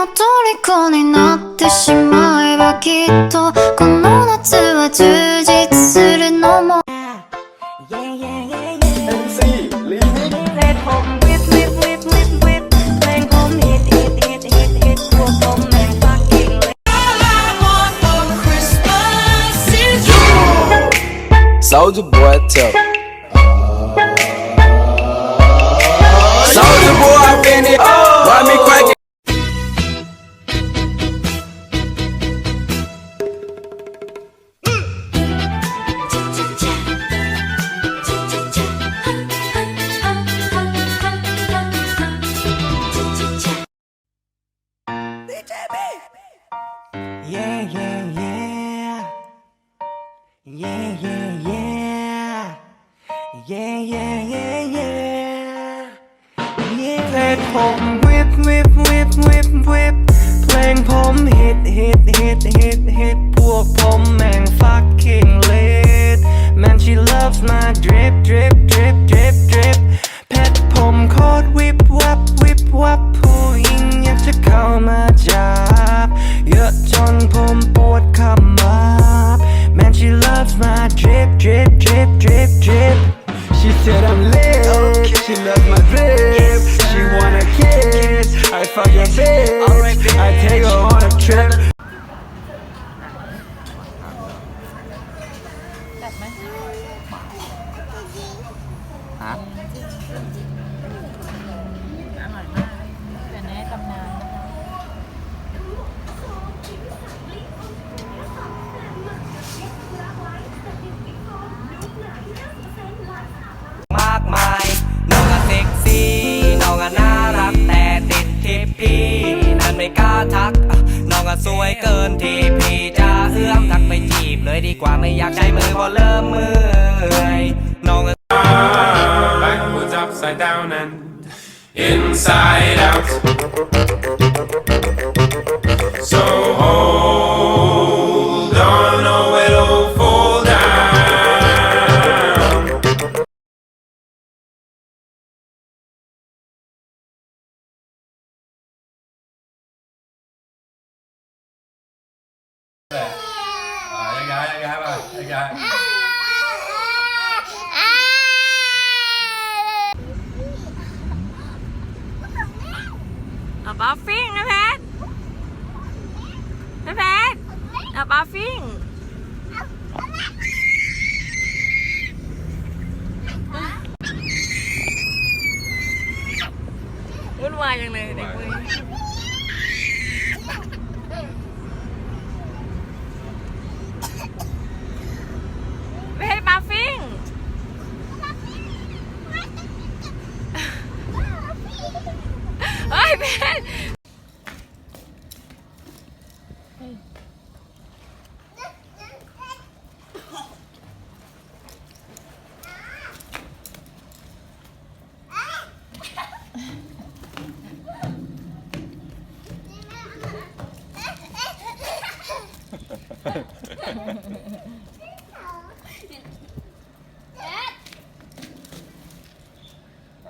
の虜になってしまえばきっとこの夏は充実するのも yeah, yeah, yeah, MC, leave it. Let home whip, whip, whip, whip, whip. Bang home, hit, hit, hit, hit, hit. Walk home and fucking. Soldier boy, tough. Soldier boy, I'm in it. Why me? ผมวิบวิบวิบวิบวิบเพลงผมฮิตฮิตฮิตฮิตฮิตพวกผมแม่ง fucking lit Man she loves my drip drip drip drip bitch I take her on a trip แต่ในตำนาน สวยเกินที่พี่จะเอื้อมทักไปจีบเลยดีกว่าไม่อยากใช้มือเพราะเริ่มเมื่อยน้องอ backwards, upside down, and inside out. ย้ายมาย้ายเอาปลาฟิ้งนะเพชรนะเพชรเอาปลาฟิ้งวุ่นวายจังเลยเด็กคนนี้เพชรปลาฟิ้ง เฮ้ย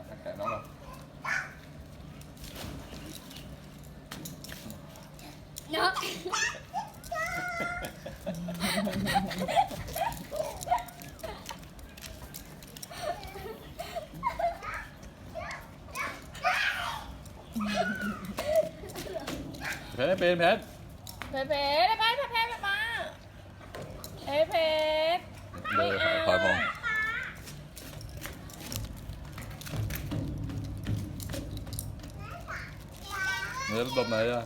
เพชร แกะน้องเรา เป็นเพชรเพชรเพชรไปเพชรเพชรมาเพชรเพชรเดินคอยมองเนื้อตบไหนอะ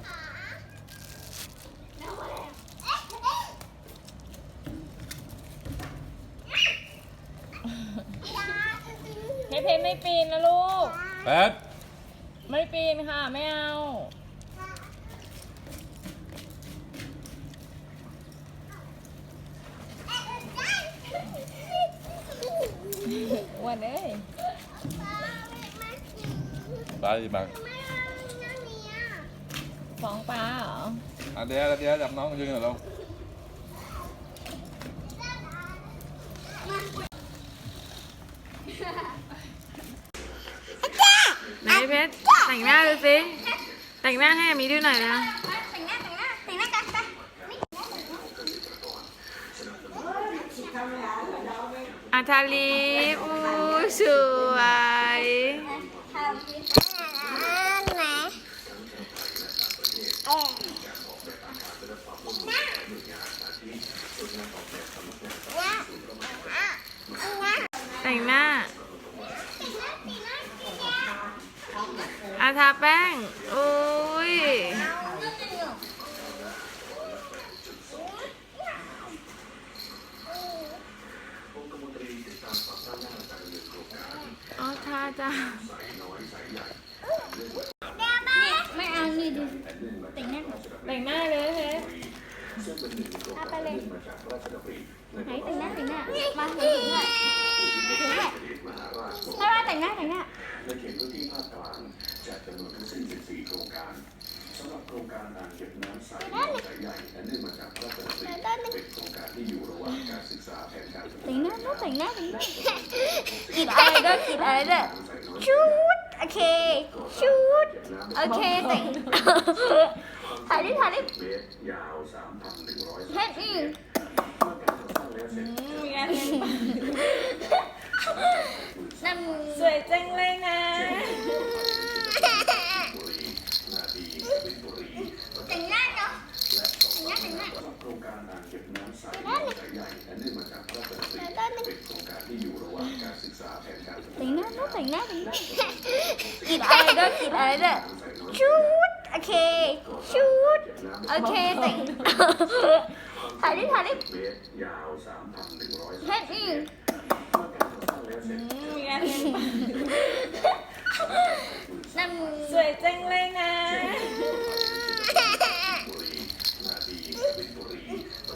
เพชรเพชรไม่ปีนนะลูกเพชรไม่ปีนค่ะ ไม่เอา อ้วันเอ้ยไปบังฟ้องป้าเหรออะเดี๋ยวเดี๋ยวจับน้องยืนหน่อยเราไหนเพชรแต่งหน้าดูสิแต่งหน้าให้อามีดูหน่อยนะแต่งหน้าแต่งหน้าแต่งหน้ากันไปอาทาลีอู้ สวย ไหน แต่งหน้า อาทาแป้งอุ้ย อ๋อทาจ้าไม่เอานี่ดูแต่งหน้าแต่งหน้าเลยเฮ้ยเอาไปเลยไหนแต่งหน้าแต่งหน้ามาถึงด้วยถึงด้วยให้ว่าแต่งหน้าแต่ง หน้าแต่งหน้าต้องแต่งหน้าแต่งหน้ากรีดอะไรด้วยกรีดอะไรด้วยชุดโอเคชุดโอเคแต่งถ่ายดิถ่ายดิเฮ็ดอีกนั่นสวยจังเลยนะ แต่งหน้าเนาะแต่งหน้าแต่งหน้าแต่งหน้าต้องแต่งหน้าแต่งหน้ากรีดอะไรด้วยกรีดอะไรด้วยชุดโอเคชุดโอเคแต่งถ่ายดิถ่ายดิเฮ็ดอีก นั่น สวยจังเลยนะ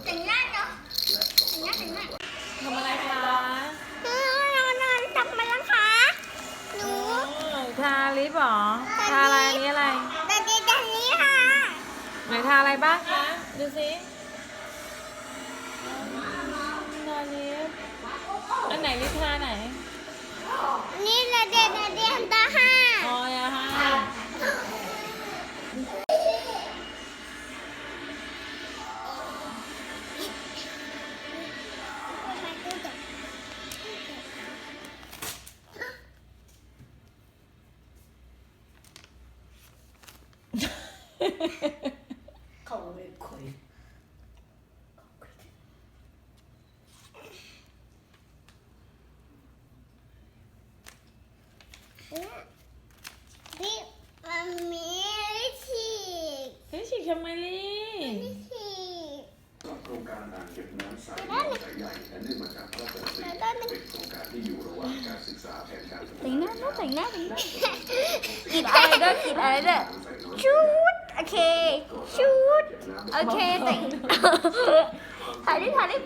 แต่งหน้าเนาะแต่งหน้าแต่งหน้า ทำอะไรคะ เออนอนกลับมาแล้วคะหนู ทาลิปเหรอ ทาอะไรอันนี้อะไร แต่ดีดันนี้ค่ะ ไหนทาอะไรบ้างคะ ดูสิทาลิปอันไหนลิปทาไหน นี่ละเด็ดเดียนตาห้าอ๋อยาฮะ นี่มันมีฉีก เฮ้ยฉีกทำไมลี่ ฉีก แต่งหน้าต้องแต่งหน้าแต่งหน้ากรีดอะไรด้วยกรีดอะไรด้วยชุดโอเคชุดโอเคแต่งถ่ายดิถ่ายดิ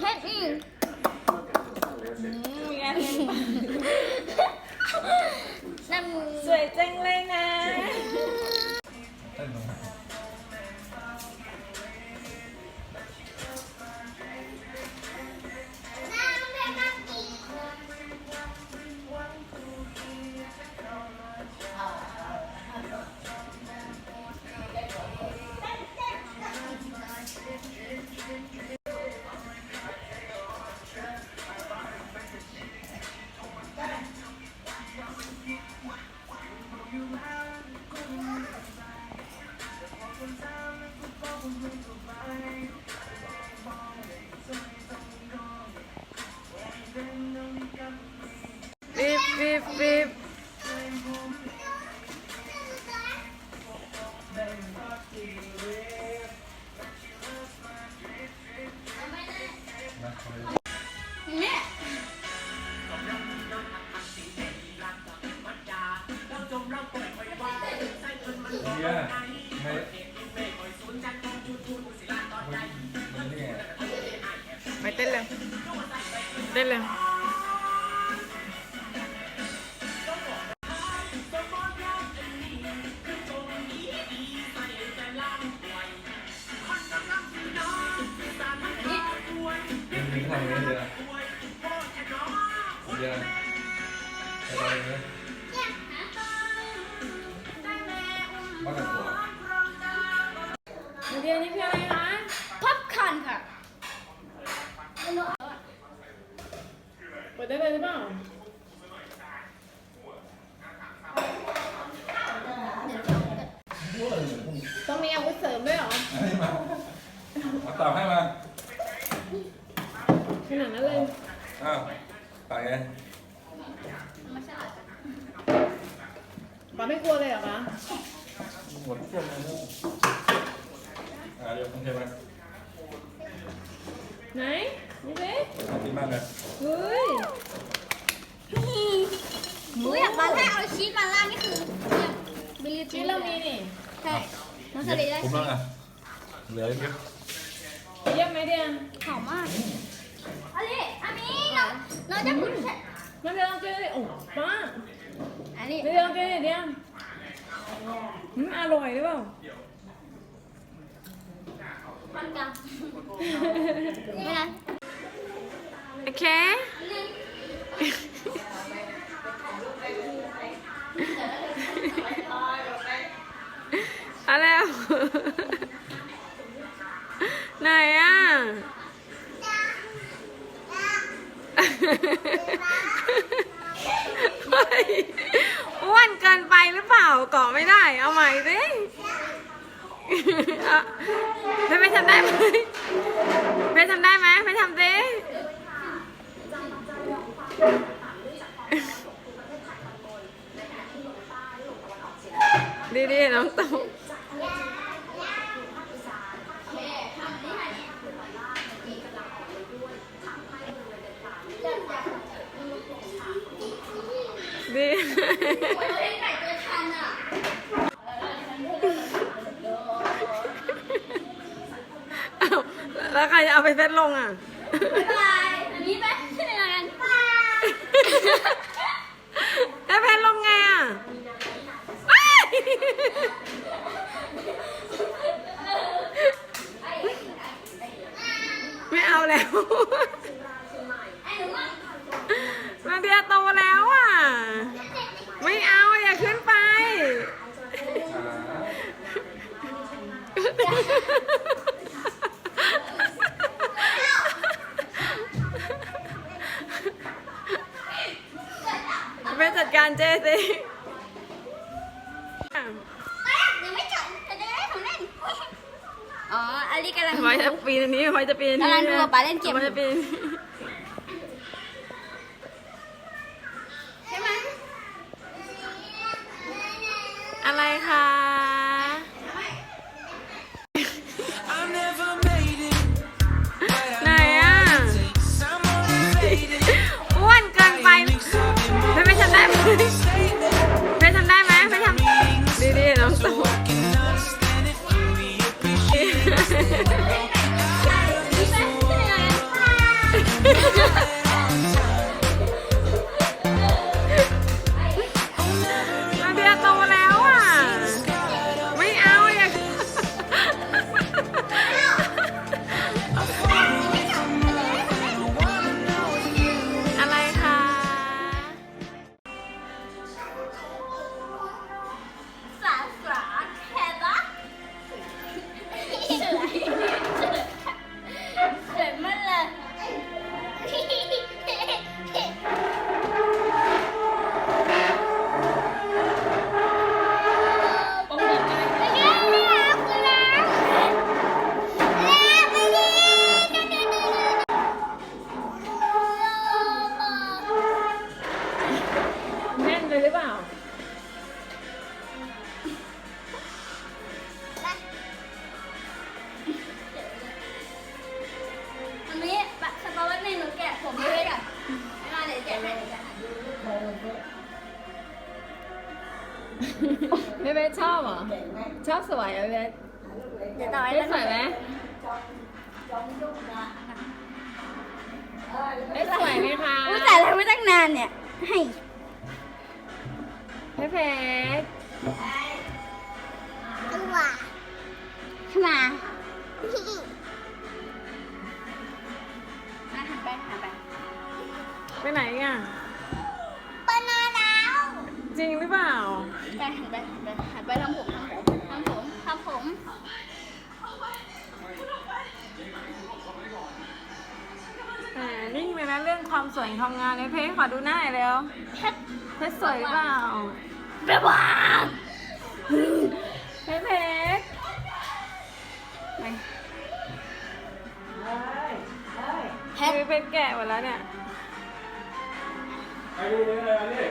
เฮ็ดอีกนั่นสวยจังเลยนะ หมดเครื่องเลยนะอ่าเดี๋ยวคุณเทมาไหนนี่สิน่ากินมากเลยเฮ้ยหนูอยากมาล่าเอาชีสมาล่านี่คือบิลลี่ชีสเรามีนี่ใช่น้องสลีได้คุ้มแล้วไงเหลือเยอะเยี่ยมไหมเดียนหอมมากอันนี้อันนี้เราเราจะพูดแค่นาเดียลองกินดิโอ้ป้าอันนี้เดียลองกินดิเดียน อืมอร่อยหรือเปล่า มันกันไม่นะโอเค เอาแล้ว ไหนอะ เฮ้ย อ้วนเกินไปหรือเปล่าเกาะไม่ได้ เอาใหม่สิเพชรทำได้ไหมเพชรทำได้ไหมเพชรทำสิดีๆน้องตุ๊ก แล้วใครจะเอาไปเซตลงอะ บายอันนี้ไปที่ไหนกันบาย แล้วเพนลงไงอะอ้ายไม่เอาแล้ว นาเดียโตแล้ว ไปจัดการเจสิยังไม่จบจะได้ของเล่นอ๋ออันนี้กำลังพอยจะปีนอันนี้พอยจะปีนกำลังดูป๊าป๊าเล่นเกมพอยจะปีน เหรอเบสเดี๋ยวต่อไปเบสสวยไหมเบสสวยไหมคะอุ้ยแต่เราไม่ตั้งนานเนี่ย ให้ไม่เพชรตัวขึ้นมาอะหันไปหันไป ไปไหนอะปนอนแล้ว จริงหรือเปล่า ไปหันไปหันไปหันไปทำผมทำ ครับผม อ่นิ่งเลยนะเรื่องความสวยของความงามในเพลงขอดูหน้าหน่แล้วเพชรสวยเปล่าเปล่าเพชรเพชรไหนเพชรเพชรแกะหมดแล้วเนี่ยไอ้นี่อะไรนี่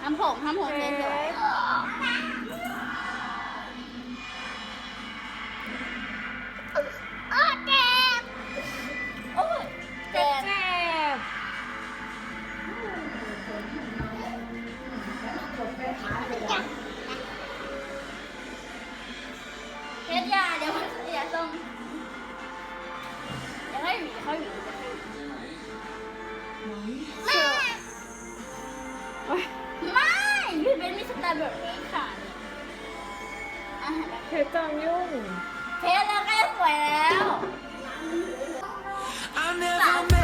ทำผมทำผมเพยชรๆ แบบนี้ค่ะเพชรจองยุ่งเพชรแล้วก็สวยแล้ว I'm ำ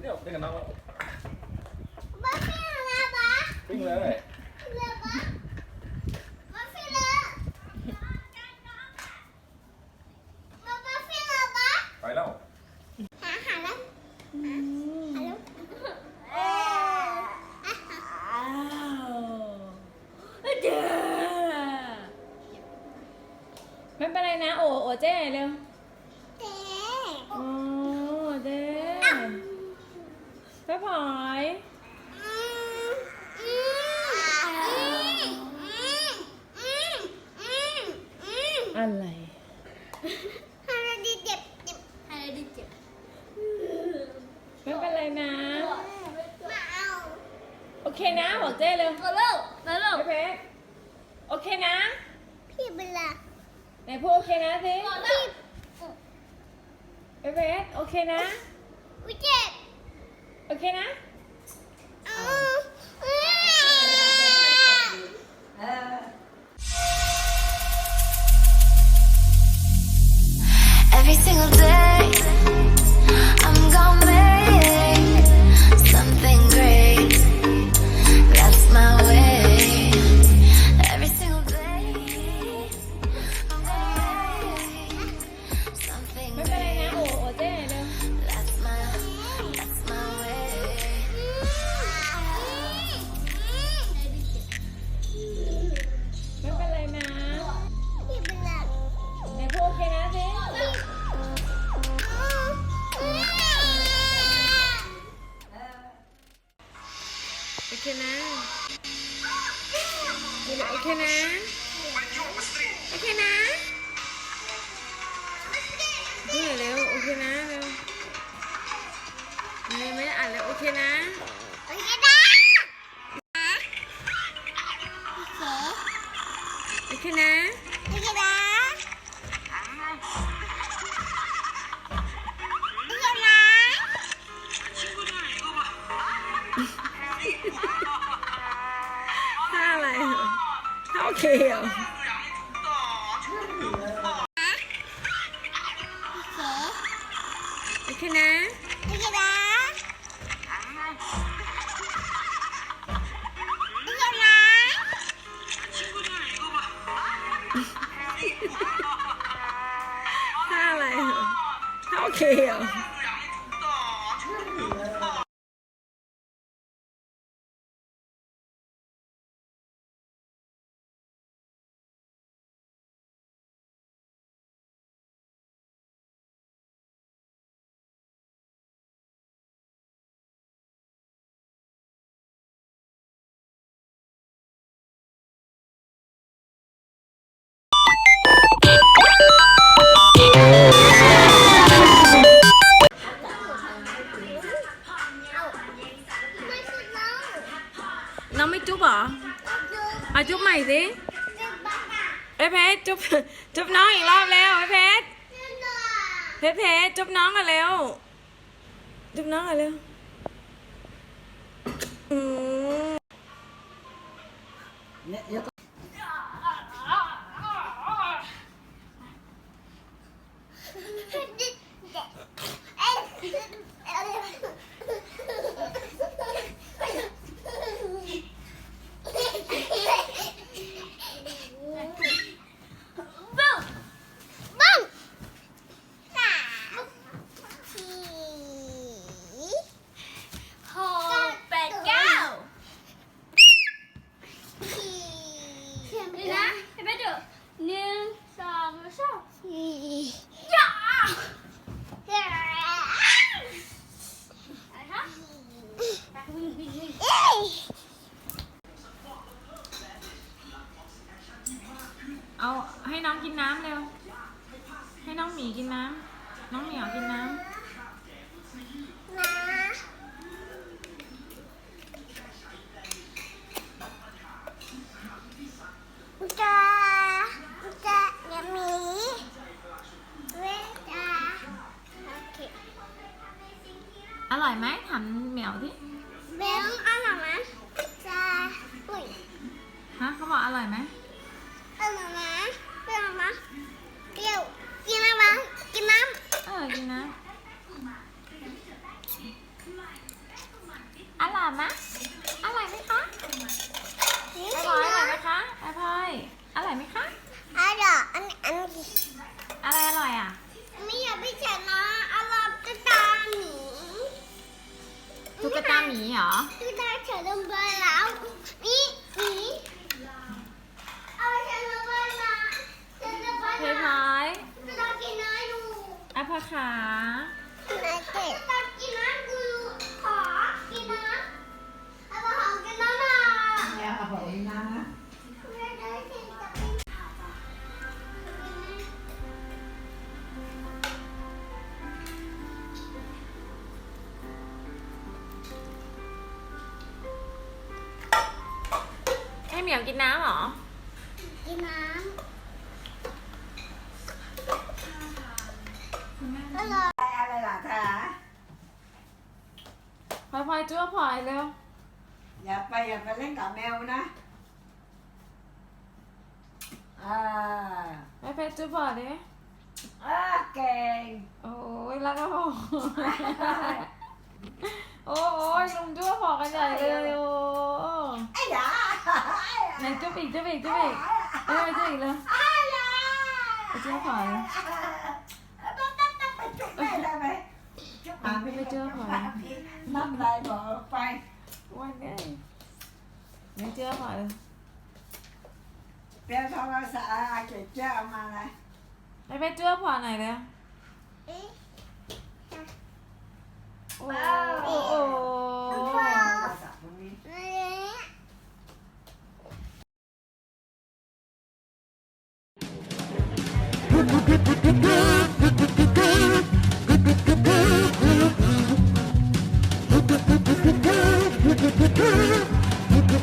เดี๋ยวเดี๋ยวกันน้องวิ่งเลย ของเจ้เร็วมาลูกมาลูกเป๊กโอเคนะ พี่เบลาไหนพูดโอเคนะสิพี่เป๊โอเคนะวิเจ็บโอเคนะเอ every single day 이렇게 나. 이렇게 나. 하나 요. 오케이 요. อาจุ๊บใหม่สิเอ้ยเพชรจุ๊บจุ๊บน้องอีกรอบเร็วเอ้ยเพชรเพชรเพชรจุ๊บน้องกันเร็วจุ๊บน้องกันเร็ว อกอร่อยไหมอร่อยไหมเปรี้ยวไหมเปรี้ยวกินอะไรกินน้เออกินนะอร่อยไหมอร่อยไหมคะำนี่ไอพลอยอร่อยไหมคะไอพลอยอร่อยไหมคะอร่อยอันอันอะไรอร่อยอะไม่อยากไปเฉยนะอร่อยจะตาหมีตุ๊กตาหมีเหรอตุ๊กตาเฉยลงไปแล้ว พ่อขาตอนกินน้ำคืขอกินน้ำเอาไปหอกินน้ำหน่อวเอาบอกเอน้กินะให้เหมียวกินน้ำหรอ จ้วพลอยเร็ว อย่าไปอย่าไปเล่นกับแมวนะอ่าไอเพชรจ้วพลอยดิอ่าเก่งโอ้ยแล้วก็พอโอ้ยลุงจ้วพอกันใหญ่เลยโอ้ไอ้ยาไหนจุ๊บอีกจุ๊บอีกจุ๊บอีกเอ้ยจุ๊บอีกเลยไอ้ยาไปจ้วพลอยไปจุ๊บแม่ได้ไหมจุ๊บหมาไม่ไปเจอพลอย น้ำลายบอกไปวันนี้ไหนจ้วพลอยเปลี่ยนโทรศัพท์อาเกเจ้ามาเลยไปไปจ้วพอยหน่อยเลยโอ้โอ้โอ้โทรศัพท์ตรงนี้เ